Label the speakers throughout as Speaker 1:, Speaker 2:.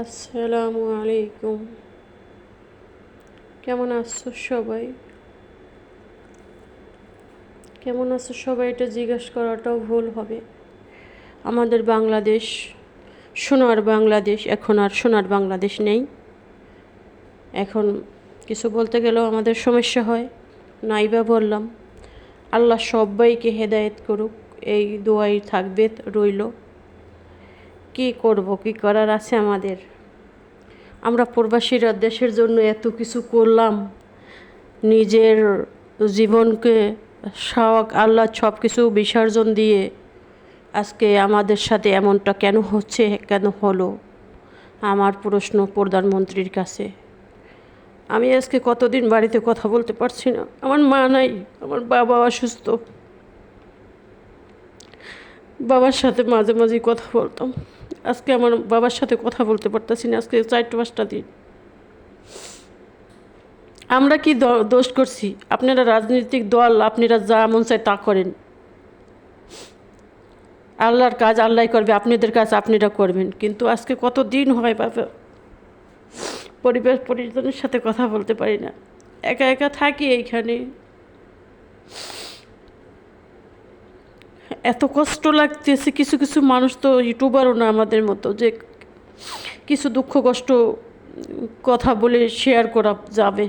Speaker 1: আসসালামু আলাইকুম। কেমন আছো সবাই? কেমন আছো সবাই এটা জিজ্ঞেস করাটাও ভুল হবে। আমাদের বাংলাদেশ, সোনার বাংলাদেশ, এখন আর সোনার বাংলাদেশ নেই। এখন কিছু বলতে গেলেও আমাদের সমস্যা হয়, নাইবা বললাম, আল্লাহ সবাইকে হেদায়েত করুক, এই দোয়াই থাকবে, রইল। কি করব, কি করার আছে আমাদের? আমরা প্রবাসীরা দেশের জন্য এত কিছু করলাম। নিজের জীবনকে শখ আল্লাহ সব কিছু বিসর্জন দিয়ে আজকে আমাদের সাথে এমনটা কেন হচ্ছে, কেন হলো? আমার প্রশ্ন প্রধানমন্ত্রীর কাছে। আমি আজকে কতদিন বাড়িতে কথা বলতে পারছি না। আমার মা নাই, আমার বাবা অসুস্থ। বাবার সাথে মাঝে মাঝে কথা বলতাম। আজকে আমার বাবার সাথে কথা বলতে পারতেছি না, আজকে চারটে পাঁচটা দিন। আমরা কি দোষ করছি? আপনারা রাজনৈতিক দল, আপনারা যা মন চায় তা করেন। আল্লাহর কাজ আল্লাহ করবে, আপনাদের কাজ আপনারা করবেন। কিন্তু আজকে কত দিন হয় বাবা? পরিবার পরিজনের সাথে কথা বলতে পারি না। একা একা থাকি এইখানে। এত কষ্ট লাগতেছে, কিছু কিছু মানুষ তো ইউটিউবারও না আমাদের মতো, যে কিছু দুঃখ কষ্ট কথা বলে শেয়ার করা যাবে।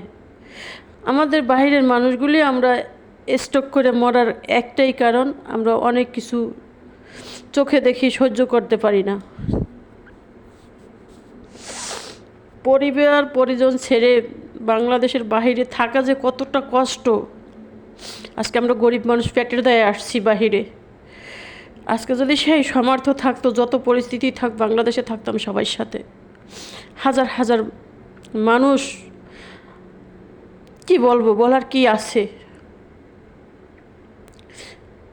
Speaker 1: আমাদের বাইরের মানুষগুলি আমরা স্টক করে মরার একটাই কারণ, আমরা অনেক কিছু চোখে দেখি সহ্য করতে পারি না। পরিবার, পরিজন ছেড়ে বাংলাদেশের বাইরে থাকা যে কতটা কষ্ট, আজকে আমরা গরিব মানুষ পেটের দায়ে আসছি বাহিরে। আজকে যদি সেই সামর্থ্য থাকতো, যত পরিস্থিতি থাক, বাংলাদেশে থাকতাম সবার সাথে। হাজার হাজার মানুষ, কি বলব, বলার কি আছে?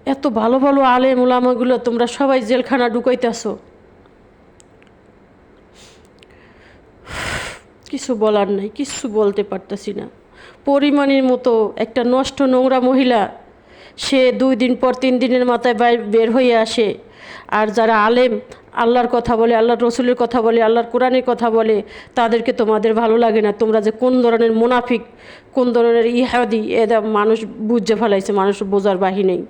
Speaker 1: এত ভালো ভালো আলেম উলামাগুলো, তোমরা সবাই জেলখানা ঢুকাইতেছো। কিছু বলার নাই, কিছু বলতে পারতেছি না। পরিমাণের মতো একটা নষ্ট নোংরা মহিলা সে দুই দিন পর তিন দিনের মাথায় বের হয়ে আসে। আর যারা আলেম, আল্লাহর কথা বলে, আল্লাহর রসুলের কথা বলে, আল্লাহর কোরআনের কথা বলে, তাদেরকে তোমাদের ভালো লাগে না। তোমরা যে কোন ধরনের মুনাফিক, কোন ধরনের ইহাদি এদা মানুষ বুঝে ফেলাইছে, মানুষ বোঝার বাহি নেই।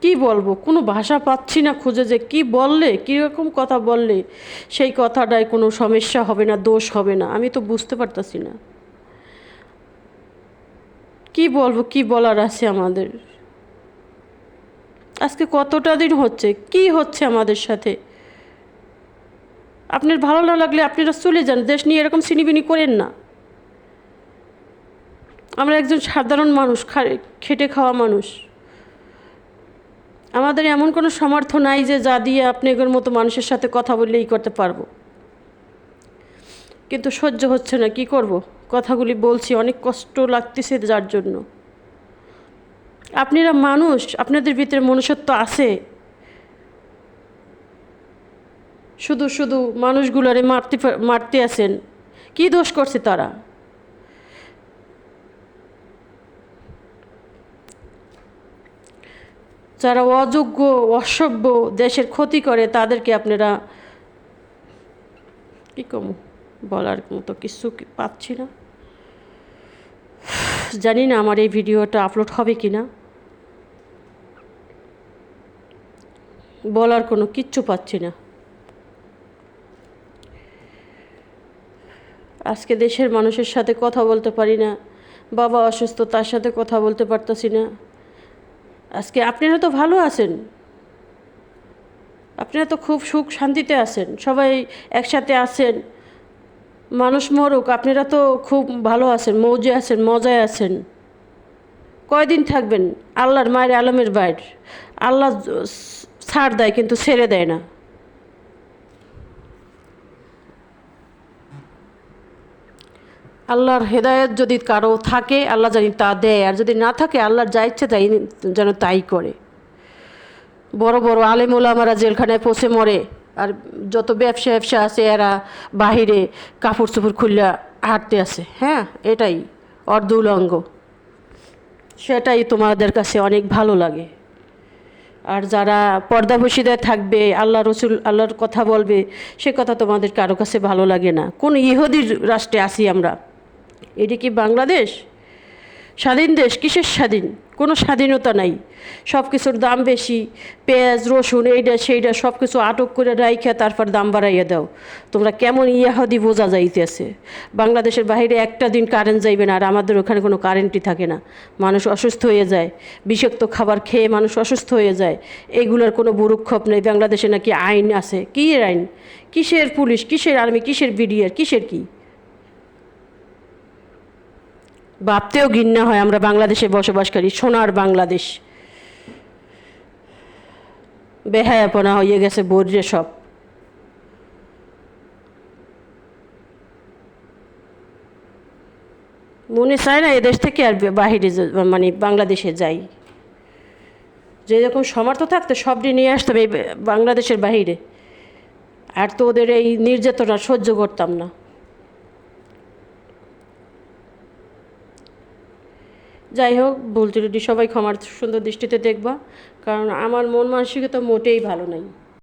Speaker 1: কি বলব? কোনো ভাষা পাচ্ছি না খুঁজে যে কি বললে, কীরকম কথা বললে, সেই কথাটায় কোনো সমস্যা হবে না, দোষ হবে না। আমি তো বুঝতে পারতাছি না। কি বলব, কি বলার আছে আমাদের? আজকে কতটা দিন হচ্ছে? কি হচ্ছে আমাদের সাথে? আপনার ভালো না লাগলে আপনারা চলে যান। দেশ নিয়ে এরকম সিনিবিনি করেন না। আমরা একজন সাধারণ মানুষ খেটে খাওয়া মানুষ। আমাদের এমন কোনো সামর্থ্য নাই যে যা দিয়ে আপনি এগুলোর মতো মানুষের সাথে কথা বললেই করতে পারব। কিন্তু সহ্য হচ্ছে না, কি করব? কথাগুলি বলছি, অনেক কষ্ট লাগতেছে যার জন্য। আপনারা মানুষ, আপনাদের ভিতরে মনুষ্যত্ব আছে। শুধু শুধু মানুষগুলারে মারতে মারতে আছেন। কি দোষ করছে তারা? যারা অযোগ্য, অসভ্য, দেশের ক্ষতি করে, তাদেরকে আপনারা, কি কম? বলার মতো কিছু পাচ্ছি না। জানি না আমার এই ভিডিওটা আপলোড হবে কি না। বলার কোনো কিচ্ছু পাচ্ছি না। আজকে দেশের মানুষের সাথে কথা বলতে পারি না, বাবা অসুস্থ তার সাথে কথা বলতে পারতেছি না। আজকে আপনারা তো ভালো আছেন। আপনারা তো খুব সুখ শান্তিতে আছেন, সবাই একসাথে আছেন। মানুষ মরুক, আপনারা তো খুব ভালো আছেন, মৌজে আছেন, মজায় আছেন। কয়দিন থাকবেন? আল্লাহর মায়ের আলমের বাইর। আল্লাহ ছাড় দেয় কিন্তু ছেড়ে দেয় না। আল্লাহর হেদায়েত যদি কারও থাকে, আল্লাহ জানি তা দেয়। আর যদি না থাকে, আল্লাহর যা ইচ্ছে তাই যেন তাই করে। বড় বড় আলেম ওলামারা জেলখানায় পচে মরে। আর যত ব্যবসা ব্যবসা আছে, এরা বাহিরে কাপড় চোপড় খুললে হাঁটতে আছে হ্যাঁ এটাই অর্ধ উলঙ্গ। সেটাই তোমাদের কাছে অনেক ভালো লাগে। আর যারা পর্দাবসীদায় থাকবে, আল্লাহ রসুল আল্লাহর কথা বলবে, সে কথা তোমাদের কারও কাছে ভালো লাগে না। কোন ইহুদির রাষ্ট্রে আসি আমরা? এটি কি বাংলাদেশ? স্বাধীন দেশ, কিসের স্বাধীন? কোনো স্বাধীনতা নাই। সব কিছুর দাম বেশি, পেঁয়াজ, রসুন এইটা সেইটা সব কিছু আটক করে রাইখা, তারপর দাম বাড়াইয়া দাও। তোমরা কেমন ইয়াহাদি বোঝা যাইতেছে? বাংলাদেশের বাইরে একটা দিন কারেন্ট যাইবে না, আর আমাদের ওখানে কোনো কারেন্টই থাকে না। মানুষ অসুস্থ হয়ে যায়, বিষাক্ত খাবার খেয়ে মানুষ অসুস্থ হয়ে যায়। এইগুলোর কোনো বুরুক্ষপ নেই। বাংলাদেশে নাকি আইন আছে? কী আইন? কিসের পুলিশ? কিসের আর্মি? কিসের বিডিআর? কিসের কী? ভাবতেও ঘৃণা হয় আমরা বাংলাদেশে বসবাসকারী, সোনার বাংলাদেশ। বেহায়াপনা হয়ে গেছে বর্জ্যে সব। মনে চায় না এদেশ থেকে আর বাহিরে মানে বাংলাদেশে যাই। যে যখন সমর্থ থাকতো সবটি নিয়ে আসতাম এই বাংলাদেশের বাহিরে। আর তো ওদের এই নির্যাতনা সহ্য করতাম না। যাই হোক, ভুল ত্রুটি সবাই ক্ষমার সুন্দর দৃষ্টিতে দেখবা, কারণ আমার মন মানসিকতা মোটেই ভালো নাই।